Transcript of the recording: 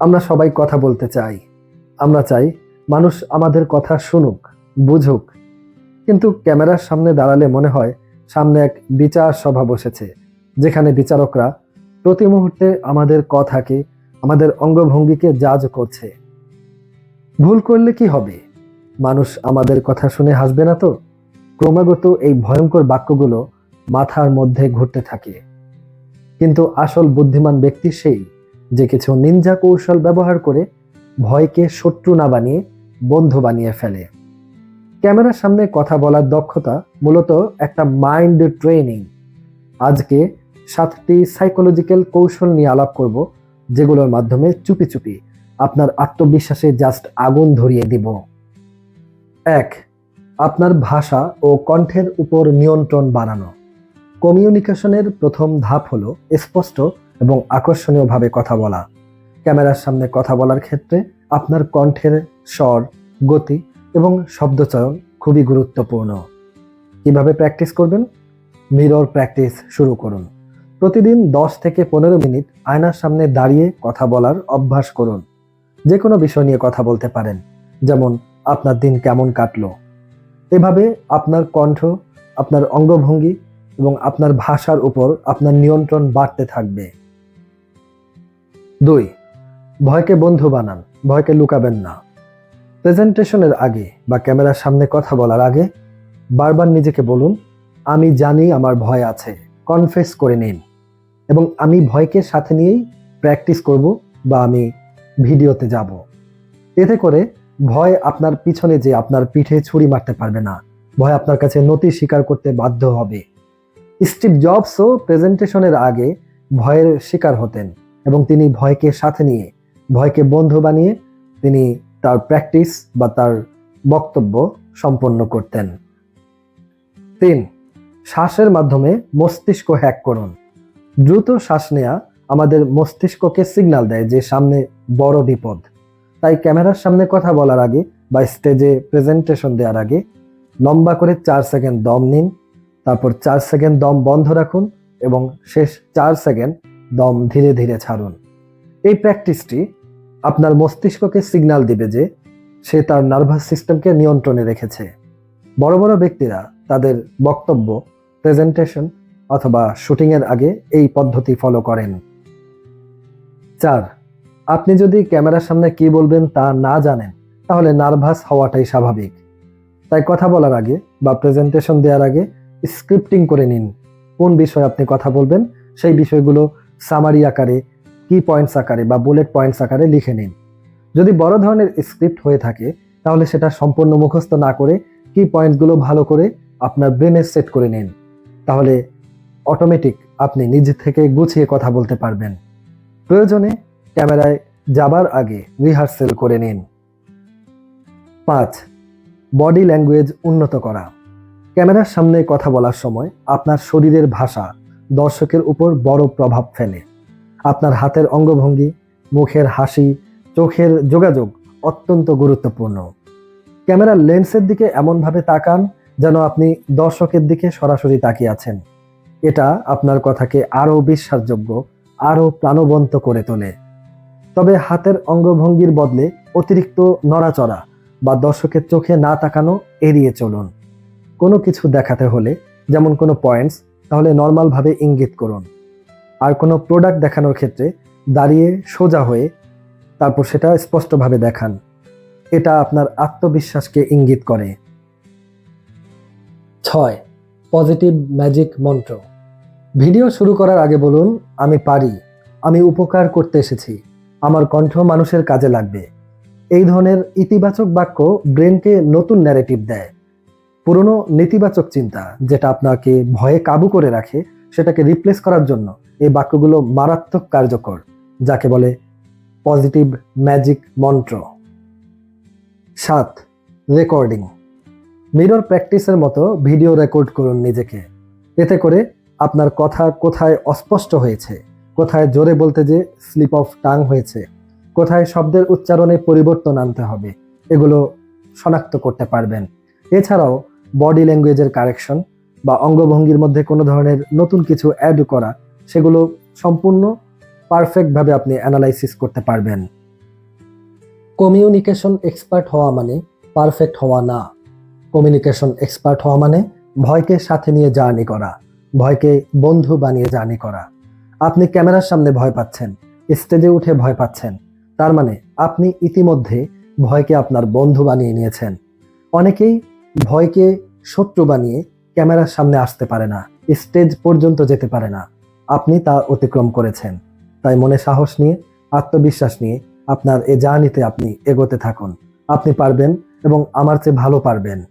আমরা সবাই কথা বলতে চাই। আমরা চাই মানুষ আমাদের কথা শুনুক, বুঝুক। কিন্তু ক্যামেরার সামনে দাঁড়ালে মনে হয় সামনে এক বিচার সভা বসেছে, যেখানে বিচারকরা প্রতি মুহূর্তে আমাদের কথাকে, আমাদের অঙ্গভঙ্গিকে জাজ করছে। ভুল করলে কি হবে? মানুষ আমাদের কথা শুনে হাসবে না তো? ক্রমাগত এই ভয়ঙ্কর বাক্যগুলো মাথার মধ্যে ঘুরতে থাকে। কিন্তু আসল বুদ্ধিমান ব্যক্তি সেই। যে কিছু নিনজা কৌশল ব্যবহার করে ভয়কে শত্রু না বানিয়ে বন্ধু বানিয়ে ফেলে। ক্যামেরার সামনে কথা বলার দক্ষতা মূলত একটা মাইন্ড ট্রেনিং আজকে সাতটি সাইকোলজিক্যাল কৌশল নিয়ে আলাপ করব, যেগুলোর মাধ্যমে চুপি চুপি আপনার আত্মবিশ্বাসে জাস্ট আগুন ধরিয়ে দিব। এক, আপনার ভাষা ও কণ্ঠের উপর নিয়ন্ত্রণ বাড়ানো। কমিউনিকেশনের প্রথম ধাপ হলো স্পষ্ট এবং আকর্ষণীয়ভাবে কথা বলা। ক্যামেরার সামনে কথা বলার ক্ষেত্রে আপনার কণ্ঠের স্বর, গতি এবং শব্দচয়ন খুবই গুরুত্বপূর্ণ। কীভাবে প্র্যাকটিস করবেন? মিরর প্র্যাকটিস শুরু করুন। প্রতিদিন দশ থেকে পনেরো মিনিট আয়নার সামনে দাঁড়িয়ে কথা বলার অভ্যাস করুন। যে কোনো বিষয় নিয়ে কথা বলতে পারেন, যেমন, আপনার দিন কেমন কাটলো? এভাবে আপনার কণ্ঠ, আপনার অঙ্গভঙ্গি এবং আপনার ভাষার উপর আপনার নিয়ন্ত্রণ বাড়তে থাকবে। দুই, ভয়কে বন্ধু বানান, ভয়কে লুকাবেন না। প্রেজেন্টেশনের আগে বা ক্যামেরার সামনে কথা বলার আগে বারবার নিজেকে বলুন, আমি জানি আমার ভয় আছে কনফেস করে নিন। এবং আমি ভয়কে সাথে নিয়েই প্র্যাকটিস করব বা আমি ভিডিওতে যাব। এতে করে ভয় আপনার পিছনে যে আপনার পিঠে ছুরি মারতে পারবে না, ভয় আপনার কাছে নতি স্বীকার করতে বাধ্য হবে। স্টিভ জবসও প্রেজেন্টেশনের আগে ভয়ের শিকার হতেন। এবং তিনি ভয়কে সাথে নিয়ে, ভয়কে বন্ধু বানিয়ে তিনি তার প্র্যাকটিস বা তার বক্তব্য সম্পন্ন করতেন। তিন, শ্বাসের মাধ্যমে মস্তিষ্ক হ্যাক করুন। দ্রুত শ্বাস নেয়া আমাদের মস্তিষ্ককে সিগন্যাল দেয় যে সামনে বড় বিপদ। তাই ক্যামেরার সামনে কথা বলার আগে বা স্টেজে প্রেজেন্টেশন দেওয়ার আগে লম্বা করে চার সেকেন্ড দম নিন, তারপর চার সেকেন্ড দম বন্ধ রাখুন এবং শেষ চার সেকেন্ড দম ধীরে ধীরে ছাড়ুন। এই প্র্যাকটিসটি আপনার মস্তিষ্ককে সিগন্যাল দিবে যে সে তার নার্ভাস সিস্টেমকে নিয়ন্ত্রণে রেখেছে। বড় বড় ব্যক্তিরা তাদের বক্তব্য, প্রেজেন্টেশন অথবা শুটিংয়ের আগে এই পদ্ধতি ফলো করেন। চার, আপনি যদি ক্যামেরার সামনে কি বলবেন তা না জানেন, তাহলে নার্ভাস হওয়াটাই স্বাভাবিক। তাই কথা বলার আগে বা প্রেজেন্টেশন দেওয়ার আগে স্ক্রিপ্টিং করে নিন। কোন বিষয়ে আপনি কথা বলবেন, সেই বিষয়গুলো সামারি আকারে কি পয়েন্টস আকারে বা বুলেট পয়েন্টস আকারে লিখে নিন। যদি বড় ধরনের স্ক্রিপ্ট হয়ে থাকে, তাহলে সেটা সম্পূর্ণ মুখস্থ না করে কি পয়েন্টসগুলো ভালো করে আপনার ব্রেনে সেট করে নিন। তাহলে অটোমেটিক আপনি নিজে থেকে গুছিয়ে কথা বলতে পারবেন। প্রয়োজনে ক্যামেরায় যাবার আগে রিহার্সেল করে নিন। পাঁচ বডি ল্যাঙ্গুয়েজ উন্নত করা। ক্যামেরার সামনে কথা বলার সময় আপনার শরীরের ভাষা দর্শকের উপর বড় প্রভাব ফেলে। আপনার হাতের অঙ্গভঙ্গি, মুখের হাসি, চোখের যোগাযোগ অত্যন্ত গুরুত্বপূর্ণ। ক্যামেরার লেন্সের দিকে এমনভাবে তাকান যেন আপনি দর্শকের দিকে সরাসরি তাকিয়ে আছেন। এটা আপনার কথাকে আরও বিশ্বাসযোগ্য, আরও প্রাণবন্ত করে তোলে। তবে হাতের অঙ্গভঙ্গির বদলে অতিরিক্ত নড়াচড়া বা দর্শকের চোখে না তাকানো এড়িয়ে চলুন। কোনো কিছু দেখাতে হলে, যেমন কোনো পয়েন্টস তাহলে নর্মালভাবে ইঙ্গিত করুন। আর কোনো প্রোডাক্ট দেখানোর ক্ষেত্রে দাঁড়িয়ে সোজা হয়ে তারপর সেটা স্পষ্টভাবে দেখান। এটা আপনার আত্মবিশ্বাসকে ইঙ্গিত করে। ছয় পজিটিভ ম্যাজিক মন্ত্র ভিডিও শুরু করার আগে বলুন, আমি পারি, আমি উপকার করতে এসেছি, আমার কণ্ঠ মানুষের কাজে লাগবে। এই ধরনের ইতিবাচক বাক্য ব্রেনকে নতুন ন্যারেটিভ দেয়। পুরনো নেতিবাচক চিন্তা যেটা আপনাকে ভয়ে কাবু করে রাখে, সেটাকে রিপ্লেস করার জন্য এই বাক্যগুলো মারাত্মক কার্যকর, যাকে বলে পজিটিভ ম্যাজিক মন্ত্র সাত রেকর্ডিং মিরর প্র্যাকটিসের মতো ভিডিও রেকর্ড করুন নিজেকে। এতে করে আপনার কথা কোথায় অস্পষ্ট হয়েছে, কোথায় জোরে বলতে যে স্লিপ অফ টাং হয়েছে, কোথায় শব্দের উচ্চারণে পরিবর্তন আনতে হবে, এগুলো শনাক্ত করতে পারবেন। এছাড়াও বডি ল্যাঙ্গুয়েজের কারেকশন বা অঙ্গভঙ্গির মধ্যে কোনো ধরনের নতুন কিছু অ্যাড করা, সেগুলো সম্পূর্ণ পারফেক্টভাবে আপনি অ্যানালাইসিস করতে পারবেন। কমিউনিকেশন এক্সপার্ট হওয়া মানে পারফেক্ট হওয়া না। কমিউনিকেশন এক্সপার্ট হওয়া মানে ভয়কে সাথে নিয়ে জার্নি করা, ভয়কে বন্ধু বানিয়ে জার্নি করা। আপনি ক্যামেরার সামনে ভয় পাচ্ছেন স্টেজে উঠে ভয় পাচ্ছেন, তার মানে আপনি ইতিমধ্যে ভয়কে আপনার বন্ধু বানিয়ে নিয়েছেন। অনেকেই ভয়কে শত্রু বানিয়ে ক্যামেরার সামনে আসতে পারে না, স্টেজ পর্যন্ত যেতে পারে না। আপনি তা অতিক্রম করেছেন। তাই মনে সাহস নিয়ে, আত্মবিশ্বাস নিয়ে আপনার এ জার্নিতে আপনি এগোতে থাকুন। আপনি পারবেন এবং আমার চেয়ে ভালো পারবেন।